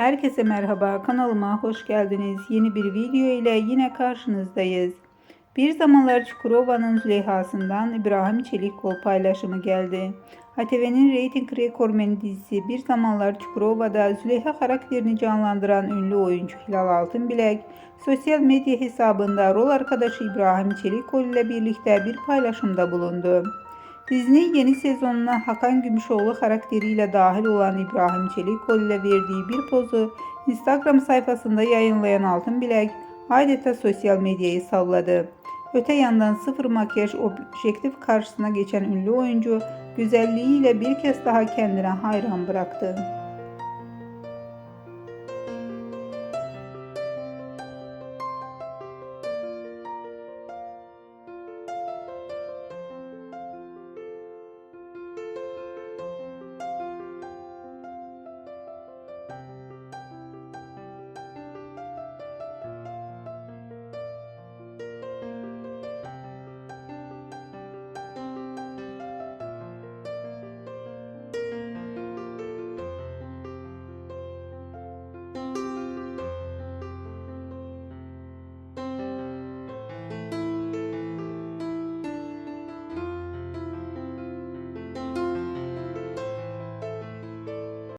Herkese merhaba, kanalıma hoş geldiniz. Yeni bir video ile yine karşınızdayız. Bir zamanlar Çukurova'nın Züleyha'sından İbrahim Çelikkol paylaşımı geldi. ATV'nin reyting rekormeni dizisi Bir Zamanlar Çukurova'da Züleyha karakterini canlandıran ünlü oyuncu Hilal Altınbilek, sosyal medya hesabında rol arkadaşı İbrahim Çelikkol ile birlikte bir paylaşımda bulundu. Dizinin yeni sezonuna Hakan Gümüşoğlu karakteriyle dahil olan İbrahim Çelikkol ile verdiği bir pozu Instagram sayfasında yayınlayan Altın Bilek adeta sosyal medyayı salladı. Öte yandan sıfır makyaj objektif karşısına geçen ünlü oyuncu güzelliğiyle bir kez daha kendine hayran bıraktı.